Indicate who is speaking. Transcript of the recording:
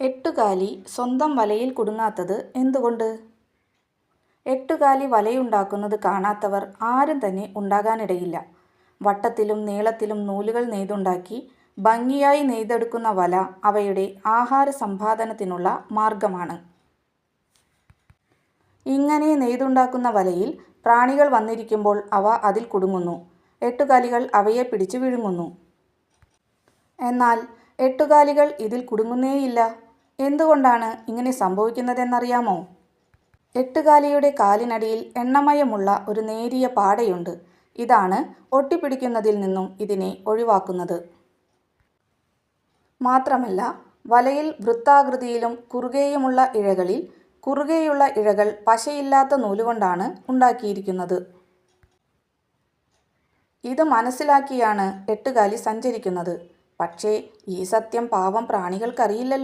Speaker 1: എട്ടുകാലി സ്വന്തം വലയിൽ കുടുങ്ങാത്തത് എന്തുകൊണ്ട്? എട്ടുകാലി വലയുണ്ടാക്കുന്നത് കാണാത്തവർ ആരും തന്നെ ഉണ്ടാകാനിടയില്ല. വട്ടത്തിലും നീളത്തിലും നൂലുകൾ നെയ്തുണ്ടാക്കി ഭംഗിയായി നെയ്തെടുക്കുന്ന വല അവയുടെ ആഹാര സമ്പാദനത്തിനുള്ള മാർഗമാണ്. ഇങ്ങനെ നെയ്തുണ്ടാക്കുന്ന വലയിൽ പ്രാണികൾ വന്നിരിക്കുമ്പോൾ അവ അതിൽ കുടുങ്ങുന്നു. എട്ടുകാലികൾ അവയെ പിടിച്ചു വിഴുങ്ങുന്നു. എന്നാൽ എട്ടുകാലികൾ ഇതിൽ കുടുങ്ങുന്നേയില്ല. എന്തുകൊണ്ടാണ് ഇങ്ങനെ സംഭവിക്കുന്നതെന്നറിയാമോ? എട്ടുകാലിയുടെ കാലിനടിയിൽ എണ്ണമയമുള്ള ഒരു നേരിയ പാടയുണ്ട്. ഇതാണ് ഒട്ടിപ്പിടിക്കുന്നതിൽ നിന്നും ഇതിനെ ഒഴിവാക്കുന്നത്. മാത്രമല്ല വലയിൽ വൃത്താകൃതിയിലും കുറുകെയുമുള്ള ഇഴകളിൽ കുറുകെയുള്ള ഇഴകൾ പശയില്ലാത്ത നൂലുകൊണ്ടാണ് ഉണ്ടാക്കിയിരിക്കുന്നത്. ഇത് മനസ്സിലാക്കിയാണ് എട്ടുകാലി സഞ്ചരിക്കുന്നത്. പക്ഷേ ഈ സത്യം പാവം പ്രാണികൾക്കറിയില്ലല്ലോ.